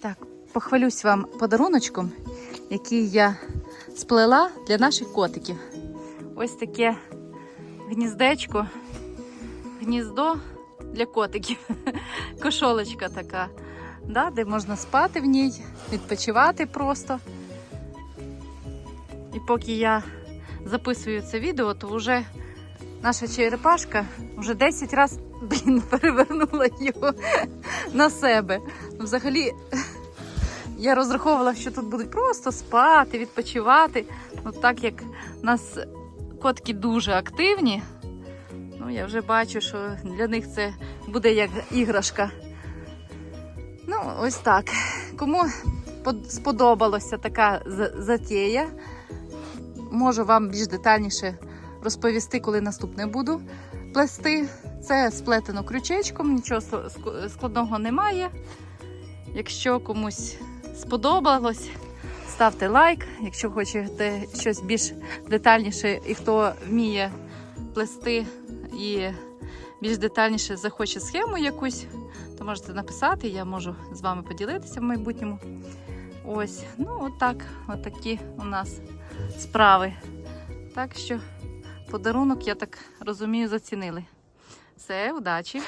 Так, похвалюсь вам подаруночком, який я сплела для наших котиків. Ось таке гніздечко, гніздо для котиків. Кошолочка така, да, де можна спати в ній, відпочивати просто. І поки я записую це відео, то вже наша черепашка вже 10 разів блін, перевернула його на себе. Ну, Взагалі, я розраховувала, що тут будуть просто спати, відпочивати. Ну, так як у нас котки дуже активні, ну я вже бачу, що для них це буде як іграшка. Ну, ось так. Кому сподобалася така за- затея, можу вам більш детальніше розповісти, коли наступне буду плести. Це сплетено крючечком, нічого складного немає. Якщо комусь сподобалось, ставте лайк. Якщо хочете щось більш детальніше і хто вміє плести і більш детальніше захоче схему якусь, то можете написати, я можу з вами поділитися в майбутньому. Ось, ну отак, отакі у нас справи. Так що подарунок, я так розумію, зацінили. Все, удачі!